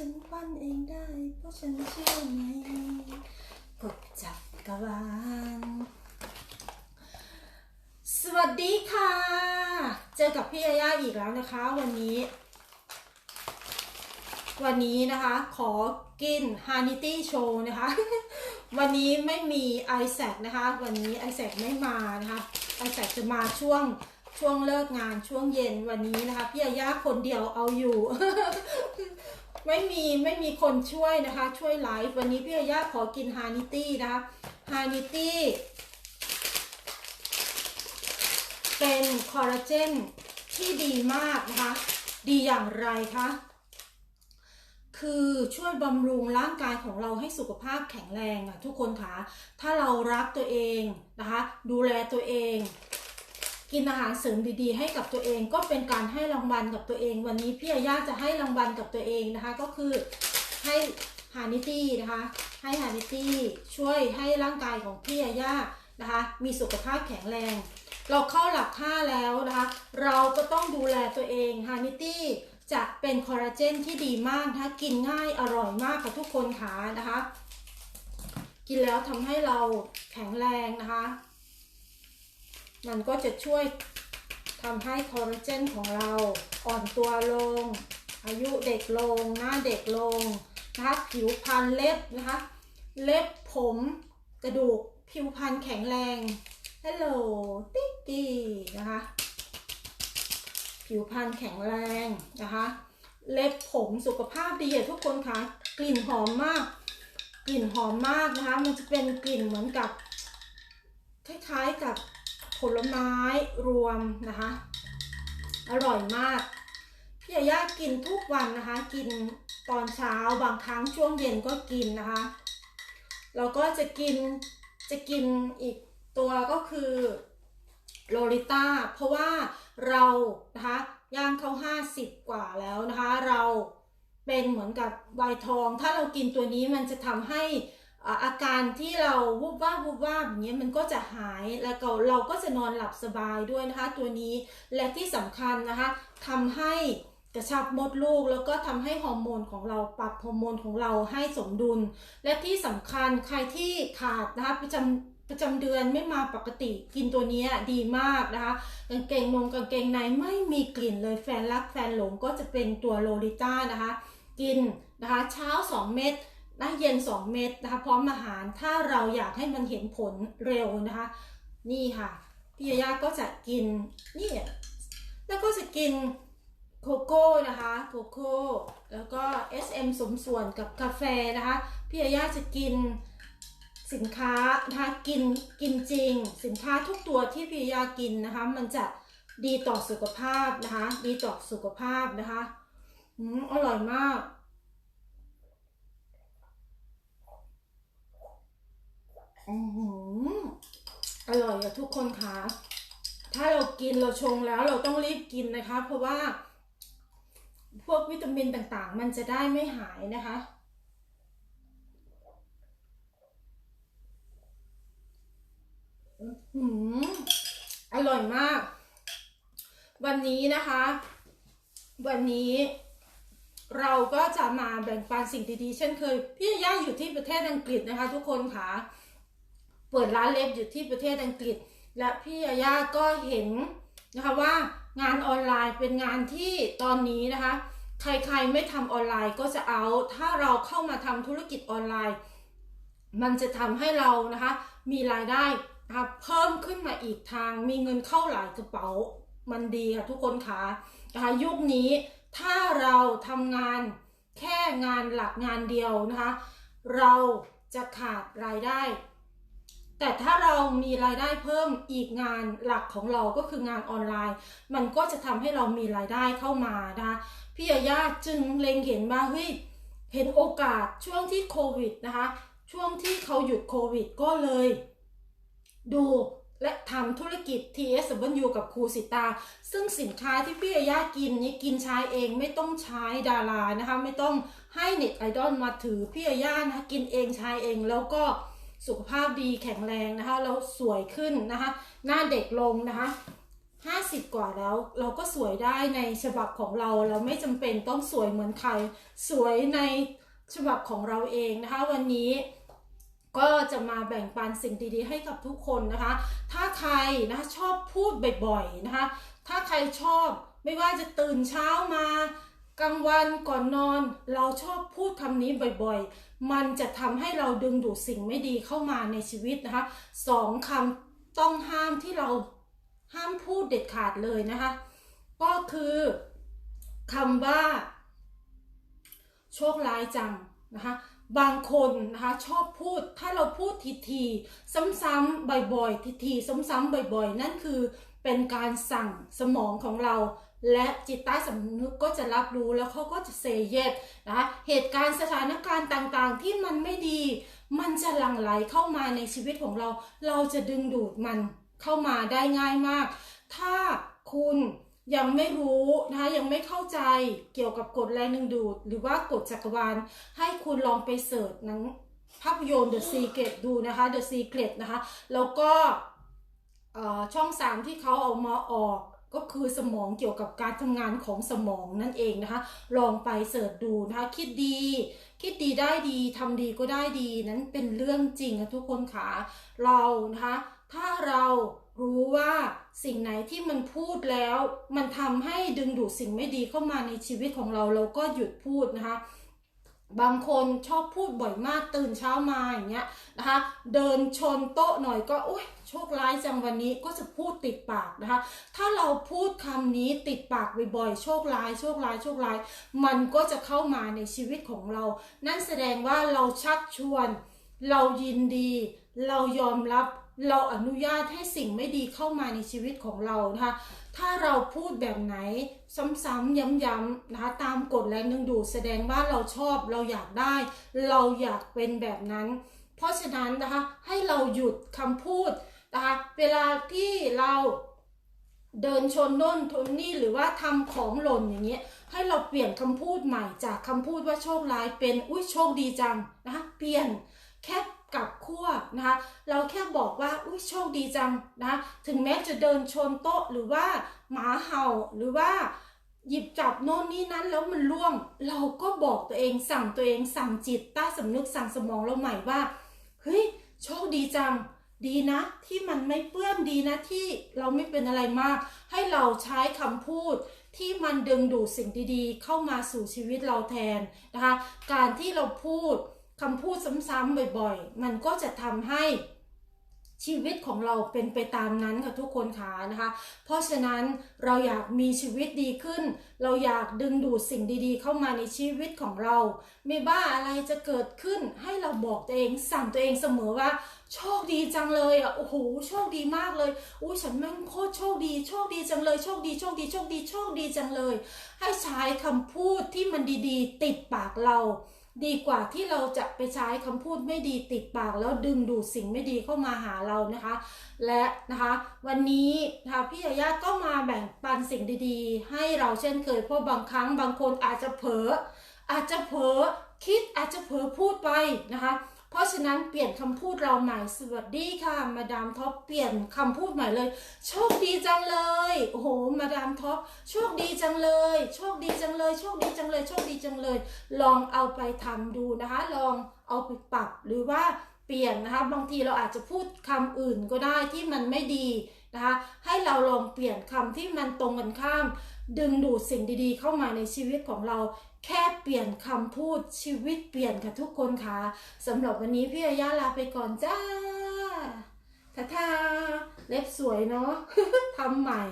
ฉันปั้นเองได้ เพราะฉันเชื่อในกฎจักรวาลสวัสดีค่ะ เจอกับพี่ยาย่าอีกแล้วนะคะ วันนี้ วันนี้นะคะ ขอกิน h a n i t y Show นะคะ วันนี้ไม่มีไอแซกนะคะ วันนี้ไอแซกไม่มานะคะไอแซกจะมาช่วงช่วงเลิกงานช่วงเย็นวันนี้นะคะ พี่ยาย่าคนเดียวเอาอยู่ ไม่มีไม่มีคนช่วยนะคะ ช่วยไลฟ์วันนี้พี่ยาย่าขอกิน h a n i t y นะคะ h a n i t y เป็นคอลลาเจนที่ดีมากนะคะ ดีอย่างไรคะคือช่วยบำรุงร่างกายของเราให้สุขภาพแข็งแรงอะทุกคนคะถ้าเรารักตัวเองนะคะ ดูแลตัวเอง กินอาหารเสริมดีๆ ให้กับตัวเองก็เป็นการให้รางวัลกับตัวเอง วันนี้พี่อาย่าจะให้รางวัลกับตัวเองนะคะ ก็คือให้ฮานิตี้นะคะ ให้ฮานิตี้ช่วยให้ร่างกายของพี่อาย่านะคะ มีสุขภาพแข็งแรง เราเข้าหลักห้าแล้วนะคะ เราก็ต้องดูแลตัวเองฮานิตี้จะเป็นคอลลาเจนที่ดีมากนะคะกินง่ายอร่อยมากค่ะทุกคนค่ะนะคะ กินแล้วทำให้เราแข็งแรงนะคะ มันก็จะช่วยทำให้คอลลาเจนของเราอ่อนตัวลง อายุเด็กลง หน้าเด็กลงนะคะผิวพรรณเล็บนะคะเล็บผมกระดูกผิวพรรณแข็งแรงฮัลโหลติ๊กตี้นะคะผิวพรรณแข็งแรงนะคะ เล็บผมสุขภาพดีทุกคนค่ะกลิ่นหอมมาก กลิ่นหอมมากนะคะ มันจะเป็นกลิ่นเหมือนกับ คล้ายๆกับ ผลไม้รวมนะคะ อร่อยมากพี่ยาย่ากินทุกวันนะคะ กินตอนเช้าบางครั้งช่วงเย็นก็กินนะคะเราก็จะกินจะกินอีกตัวก็คือโลลิต้าเพราะว่าเรานะคะย่างเข้า 50 กว่าแล้วนะคะ เราเป็นเหมือนกับวัยทอง ถ้าเรากินตัวนี้มันจะทำให้ อาการที่เราวูบวาวูบวาบอย่างเงี้ยมันก็จะหายแล้วก็เราก็จะนอนหลับสบายด้วยนะคะ ตัวนี้และที่สำคัญนะคะทำให้กระชับมดลูกแล้วก็ทำให้ฮอร์โมนของเราปรับฮอร์โมนของเราให้สมดุล และที่สำคัญใครที่ขาดนะคะประจำประจำเดือนไม่มาปกติกินตัวนี้ดีมากนะคะกางเกงนงกางเกงในไม่มีกลิ่นเลยแฟนรักแฟนหลงก็จะเป็นตัวโลลิต้านะคะ กินนะคะเช้า 2 เม็ด นะเย็น 2 เม็ดนะคะพร้อมอาหารถ้าเราอยากให้มันเห็นผลเร็วนะคะ นี่ค่ะพี่ยายาก็จะกินนี่แล้วก็จะกินโกโก้นะคะโกโก้แล้วก็ SM สมส่วนกับกาแฟนะคะพี่ยายาจะกินสินค้านะคะกินกินจริง สินค้าทุกตัวที่พี่ยากินนะคะ มันจะดีต่อสุขภาพนะคะ ดีต่อสุขภาพนะคะ อืมอร่อยมาก อืออร่อยอะทุกคนคะ ถ้าเรากินเราชงแล้วเราต้องรีบกินนะคะ เพราะว่า พวกวิตามินต่างๆ มันจะได้ไม่หายนะคะ อือหืออร่อยมาก วันนี้นะคะ วันนี้เราก็จะมาแบ่งปันสิ่งดีๆ เช่นเคย พี่ย่าอยู่ที่ประเทศอังกฤษนะคะ ทุกคนค่ะ เปิดร้านเล็บอยู่ที่ประเทศอังกฤษ และพี่ยาย่าก็เห็นนะคะว่างานออนไลน์เป็นงานที่ตอนนี้นะคะ ใครๆไม่ทำออนไลน์ก็จะเอา ถ้าเราเข้ามาทำธุรกิจออนไลน์ มันจะทำให้เรานะคะมีรายได้นะคะเพิ่มขึ้นมาอีกทาง มีเงินเข้าหลายกระเป๋า มันดีค่ะทุกคนค่ะนะคะยุคนี้ถ้าเราทำงานแค่งานหลักงานเดียวนะคะ เราจะขาดรายได้ แต่ถ้าเรามีรายได้เพิ่มอีกงานหลักของเราก็คืองานออนไลน์ มันก็จะทำให้เรามีรายได้เข้ามานะคะพี่ยาย่าจึงเล็งเห็นว่าเฮ้ยเห็นโอกาสช่วงที่โควิดนะคะช่วงที่เขาหยุดโควิดก็เลย ดูและทำธุรกิจ TSW กับครูสิตา ซึ่งสินค้าที่พี่ยาย่ากินนี้กินใช้เองไม่ต้องใช้ดารานะคะ ไม่ต้องให้เน็ตไอดอลมาถือพี่ยาย่านะะกินเองใช้เองแล้วก็ สุขภาพดีแข็งแรงนะคะแล้วสวยขึ้นนะคะ หน้าเด็กลงนะคะ50 กว่าแล้วเราก็สวยได้ในฉบับของเราเราไม่จำเป็นต้องสวยเหมือนใคร สวยในฉบับของเราเองนะคะ วันนี้ก็จะมาแบ่งปันสิ่งดีๆ ให้กับทุกคนนะคะ ถ้าใครนะคะชอบพูดบ่อยๆนะคะ ถ้าใครชอบไม่ว่าจะตื่นเช้ามา กลางวันก่อนนอนเราชอบพูดคำนี้บ่อยๆ มันจะทำให้เราดึงดูดสิ่งไม่ดีเข้ามาในชีวิตนะคะสองคำต้องห้ามที่เราห้ามพูดเด็ดขาดเลยนะคะ ก็คือคำว่า โชคร้ายจังนะคะบางคนนะคะชอบพูดถ้าเราพูดทีๆซ้ำๆบ่อยๆทีๆซ้ำๆบ่อยๆ นั่นคือเป็นการสั่งสมองของเรา และจิตใต้สำนึกก็จะรับรู้แล้วเขาก็จะเซเยสนะคะเหตุการณ์สถานการณ์ต่างๆ ที่มันไม่ดี มันจะหลั่งไหลเข้ามาในชีวิตของเรา เราจะดึงดูดมันเข้ามาได้ง่ายมาก ถ้าคุณยังไม่รู้นะคะยังไม่เข้าใจเกี่ยวกับกฎแรงดึงดูด หรือว่ากฎจักรวาลให้คุณลองไปเสิร์ชหนังภาพยนตร์ The Secret ดูนะคะ The Secret นะคะ แล้วก็ช่องสามที่เขาเอามาออก ก็คือสมองเกี่ยวกับการทำงานของสมองนั่นเองนะคะ ลองไปเสิร์ชดูนะคะคิดดี คิดดีได้ดีทำดีก็ได้ดีนั้นเป็นเรื่องจริงนะทุกคนค่ะเรานะคะถ้าเรารู้ว่าสิ่งไหนที่มันพูดแล้ว มันทำให้ดึงดูดสิ่งไม่ดีเข้ามาในชีวิตของเราเราก็หยุดพูดนะคะ บางคนชอบพูดบ่อยมากตื่นเช้ามาอย่างเงี้ยนะคะ เดินชนโต๊ะหน่อยก็อุ้ยโชคร้ายจังวันนี้ก็จะพูดติดปากนะคะ ถ้าเราพูดคำนี้ติดปากบ่อยๆโชคร้ายโชคร้ายโชคร้าย มันก็จะเข้ามาในชีวิตของเรา นั่นแสดงว่าเราชักชวน เรายินดี เรายอมรับ เราอนุญาตให้สิ่งไม่ดีเข้ามาในชีวิตของเรานะคะ ถ้าเราพูดแบบไหนซ้ำๆย้ำๆนะคะตามกฎแรงดึงดูดแสดงว่าเราชอบเราอยากได้ เราอยากเป็นแบบนั้น เพราะฉะนั้นนะคะให้เราหยุดคำพูดนะคะเวลาที่เราเดินชนโน่นทนนี่หรือว่าทำของหล่นอย่างเงี้ยให้เราเปลี่ยนคำพูดใหม่จากคำพูดว่าโชคร้ายเป็นอุ้ยโชคดีจังนะคะเปลี่ยนแค่ กลับขั้วนะคะ เราแค่บอกว่าอุ้ยโชคดีจังนะถึงแม้จะเดินชนโต๊ะหรือว่าหมาเห่าหรือว่าหยิบจับโน่นนี่นั้นแล้วมันล่วง เราก็บอกตัวเองสั่งตัวเองสั่งจิตใต้สำนึกสั่งสมองเราใหม่ว่าเฮ้ยโชคดีจัง ดีนะ ที่มันไม่เปื้อนดีนะที่เราไม่เป็นอะไรมาก ให้เราใช้คำพูดที่มันดึงดูดสิ่งดีๆ เข้ามาสู่ชีวิตเราแทนนะคะ การที่เราพูด คำพูดซ้ำๆบ่อยๆ มันก็จะทำให้ชีวิตของเราเป็นไปตามนั้นค่ะทุกคนค่ะนะคะ เพราะฉะนั้นเราอยากมีชีวิตดีขึ้น เราอยากดึงดูดสิ่งดีๆ เข้ามาในชีวิตของเรา ไม่ว่าอะไรจะเกิดขึ้นให้เราบอกตัวเองสั่งตัวเองเสมอว่า โชคดีจังเลยอะโอ้โหโชคดีมากเลยอุ้ยฉันแม่งโคตรโชคดี โชคดีจังเลยโชคดีโชคดีโชคดีโชคดีจังเลย ให้ใช้คำพูดที่มันดีๆ ติดปากเรา ดีกว่าที่เราจะไปใช้คำพูดไม่ดีติดปาก แล้วดึงดูดสิ่งไม่ดีเข้ามาหาเรานะคะ และนะคะวันนี้นะคะพี่ยาย่าก็มาแบ่งปันสิ่งดีๆ ให้เราเช่นเคยเพราะบางครั้งบางคนอาจจะเผลออาจจะเผลอคิดอาจจะเผลอพูดไปนะคะ เพราะฉะนั้นเปลี่ยนคำพูดเราใหม่ สวัสดีค่ะ มาดามท็อปเปลี่ยนคำพูดใหม่เลย โชคดีจังเลย โอ้โห มาดามท็อป โชคดีจังเลย โชคดีจังเลย โชคดีจังเลย โชคดีจังเลย ลองเอาไปทำดูนะคะ ลองเอาไปปรับหรือว่าเปลี่ยนนะคะ บางทีเราอาจจะพูดคำอื่นก็ได้ที่มันไม่ดี นะคะให้เราลองเปลี่ยนคำที่มันตรงกันข้าม ดึงดูดสิ่งดีๆ เข้ามาในชีวิตของเรา แค่เปลี่ยนคำพูดชีวิตเปลี่ยนค่ะทุกคนค่ะสำหรับวันนี้พี่อาย่าลาไปก่อนจ้าทาทาเล็บสวยเนาะทำใหม่